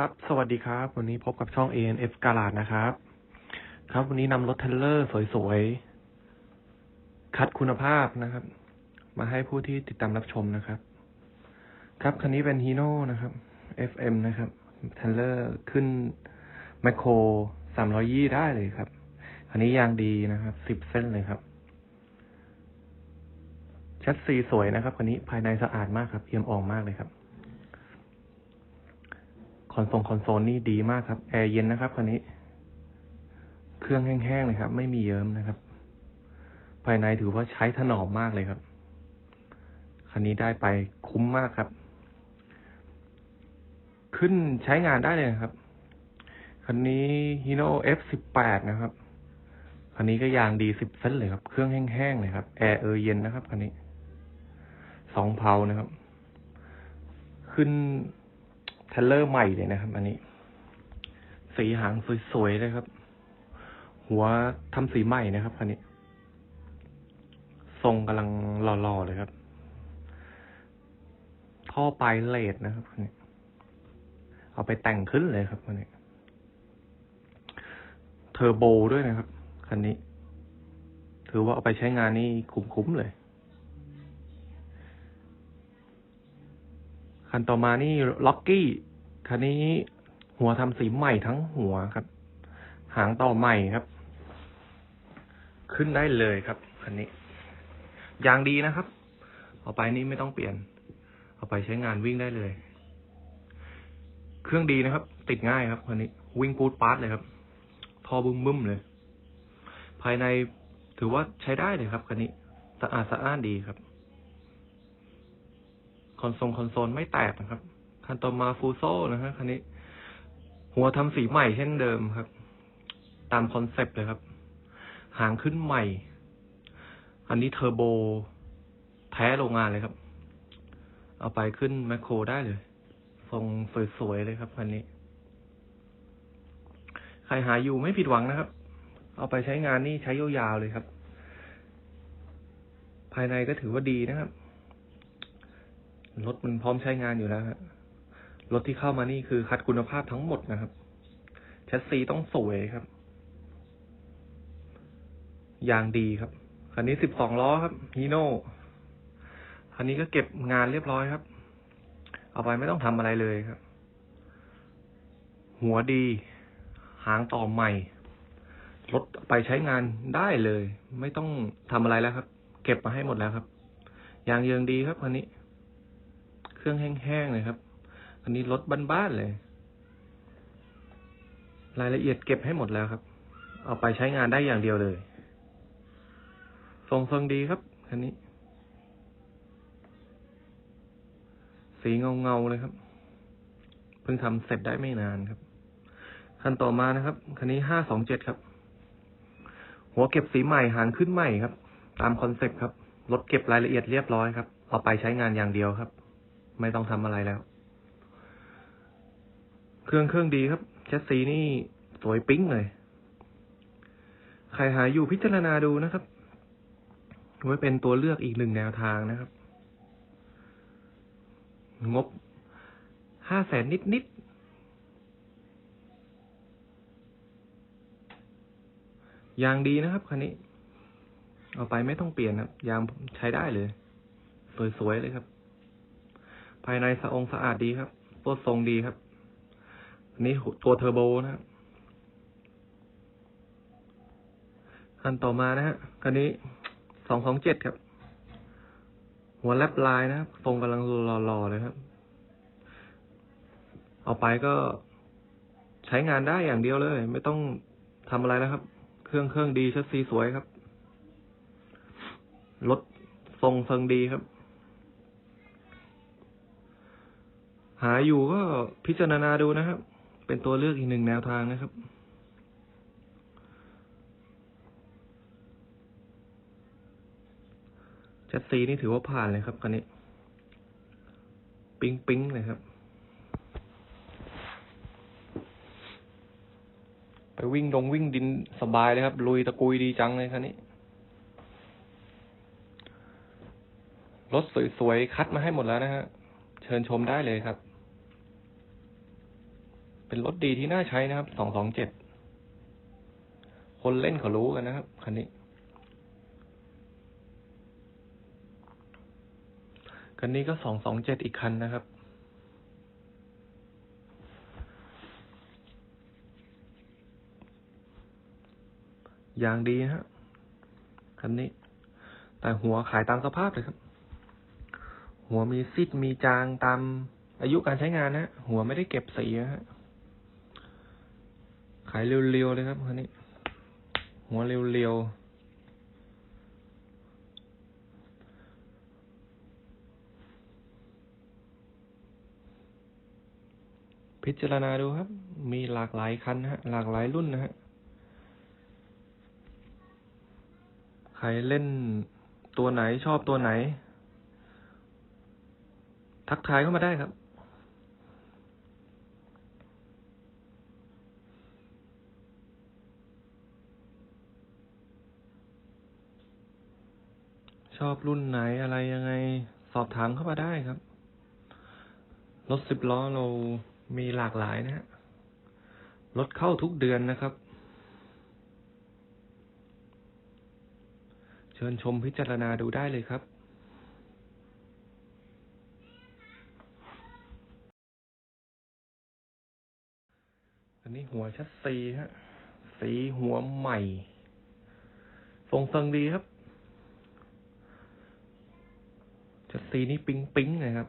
ครับ สวัสดีครับ วันนี้พบกับช่อง ANF กาลาดนะครับ ครับ วันนี้นำรถเทลเลอร์สวยๆ คัดคุณภาพนะครับ มาให้ผู้ที่ติดตามรับชมนะครับ ครับคันนี้เป็นฮีโน่นะครับ FM นะครับเทลเลอร์ขึ้นแมคโครสามร้อยี่ได้เลยครับ คันนี้ยางดีนะครับสิบเส้นเลยครับ ชัดซีสวยนะครับ คันนี้ภายในสะอาดมากครับ เอี่ยมอ่องมากเลยครับ คอนโซลคอนโซลนี่ดีมากครับ แอร์เย็นนะครับคันนี้ เครื่องแห้งๆเลยครับ ไม่มีเยิ้มนะครับ ภายในถือว่าใช้ถนอมมากเลยครับ คันนี้ได้ไปคุ้มมากครับ ขึ้นใช้งานได้เลยครับ คันนี้ Hino F18 นะครับ คันนี้ก็ยางดีสิบเส้นเลยครับ เครื่องแห้งๆเลยครับ แอร์เออเย็นนะครับคันนี้ สองเพานะครับ ขึ้น เทเลอร์ใหม่เลยนะครับ อันนี้ สีหางสวยๆเลยครับ หัวทำสีใหม่นะครับคันนี้ ทรงกำลังหล่อๆเลยครับ ท่อปลายเลดนะครับคันนี้ เอาไปแต่งขึ้นเลยครับคันนี้ เทอร์โบด้วยนะครับคันนี้ ถือว่าเอาไปใช้งานนี่คุ้มๆเลย คันต่อมานี่ล็อกกี้คันนี้หัวทำสีใหม่ทั้งหัวครับ หางต่อใหม่ครับ ขึ้นได้เลยครับคันนี้ยางดีนะครับ เอาไปนี่ไม่ต้องเปลี่ยน เอาไปใช้งานวิ่งได้เลย เครื่องดีนะครับ ติดง่ายครับคันนี้ วิ่งปูดปาร์ตเลยครับทอบึ้มบึ้มเลย ภายในถือว่าใช้ได้เลยครับคันนี้สะอาดสะอ้านดีครับ คอนโซลคอนโซลไม่แตกนะครับ คันต่อมาฟูโซนะฮะคันนี้ หัวทำสีใหม่เช่นเดิมครับ ตามคอนเซปต์เลยครับ หางขึ้นใหม่ อันนี้เทอร์โบ แท้โรงงานเลยครับ เอาไปขึ้นแมคโครได้เลย ทรงสวยๆเลยครับคันนี้ ใครหาอยู่ไม่ผิดหวังนะครับ เอาไปใช้งานนี่ใช้ยาวๆเลยครับ ภายในก็ถือว่าดีนะครับ รถมันพร้อมใช้งานอยู่แล้วครับรถที่เข้ามานี่คือคัดคุณภาพทั้งหมดนะครับแชสซีต้องสวยครับ ยางดีครับ คันนี้สิบสองล้อครับฮีโน่คันนี้ก็เก็บงานเรียบร้อยครับ เอาไปไม่ต้องทำอะไรเลยครับ หัวดี หางต่อใหม่ รถไปใช้งานได้เลย ไม่ต้องทำอะไรแล้วครับ เก็บมาให้หมดแล้วครับ ยางเยิงดีครับคันนี้ เครื่องแห้งๆเลยครับ อันนี้รถบ้านๆเลย รายละเอียดเก็บให้หมดแล้วครับ เอาไปใช้งานได้อย่างเดียวเลย ทรงทรงดีครับคันนี้ สีเงาเงาๆเลยครับเพิ่งทำเสร็จได้ไม่นานครับ คันต่อมานะครับ คันนี้ห้าสองเจ็ดครับ หัวเก็บสีใหม่หางขึ้นใหม่ครับ ตามคอนเซ็ปต์ครับ รถเก็บรายละเอียดเรียบร้อยครับ เอาไปใช้งานอย่างเดียวครับ ไม่ต้องทำอะไรแล้ว เครื่องเครื่องดีครับแชสซีนี่สวยปิ๊งเลย ใครหาอยู่พิจารณาดูนะครับไว้เป็นตัวเลือกอีกหนึ่งแนวทางนะครับ งบห้าแสนนิดนิดๆยางดีนะครับคันนี้ เอาไปไม่ต้องเปลี่ยนครับ ยางใช้ได้เลย สวยๆเลยครับ ภายในสะองสะอาดดีครับตัวทรงดีครับ อันนี้ตัวเทอร์โบนะครับคันต่อมานะฮะคันนี้สองสองเจ็ดครับ หัวแลบลายนะครับทรงกำลังหล่อๆเลยครับ เอาไปก็ใช้งานได้อย่างเดียวเลย ไม่ต้องทำอะไรแล้วครับ เครื่องเครื่องดีชัดซีสวยครับ รถทรงเซิงดีครับ หาอยู่ก็พิจารณาดูนะครับ เป็นตัวเลือกอีกหนึ่งแนวทางนะครับชัดซีนี่ถือว่าผ่านเลยครับคันนี้ ปิ๊งปิ๊งเลยครับ ไปวิ่งดงวิ่งดินสบายเลยครับ ลุยตะกุยดีจังเลยคันนี้รถสวยๆ คัดมาให้หมดแล้วนะฮะ เชิญชมได้เลยครับ เป็นรถดีที่น่าใช้นะครับ สองสองเจ็ด คนเล่นเขารู้กันนะครับ คันนี้ คันนี้ก็สองสองเจ็ดอีกคันนะครับอย่างดีนะฮะ คันนี้ แต่หัวขายตามสภาพเลยครับ หัวมีซิดมีจางตามอายุการใช้งานนะ หัวไม่ได้เก็บสีนะฮะ ขายเรียวๆเลยครับคันนี้ หัวเรียวๆพิจารณาดูครับ มีหลากหลายคันนะฮะ หลากหลายรุ่นนะฮะ ใครเล่นตัวไหนชอบตัวไหน ทักทายเข้ามาได้ครับ ช อบรุ่นไหนอะไรยังไง สอบถามเข้ามาได้ครับ รถสิบล้อเรามีหลากหลายนะฮะรถเข้าทุกเดือนนะครับ เชิญชมพิจารณาดูได้เลยครับอันนี้หัวชัดซีฮะ สีหัวใหม่ ทรงเซิงดีครับ จะซีนี่ปิ๊งปิ๊งเลยครับ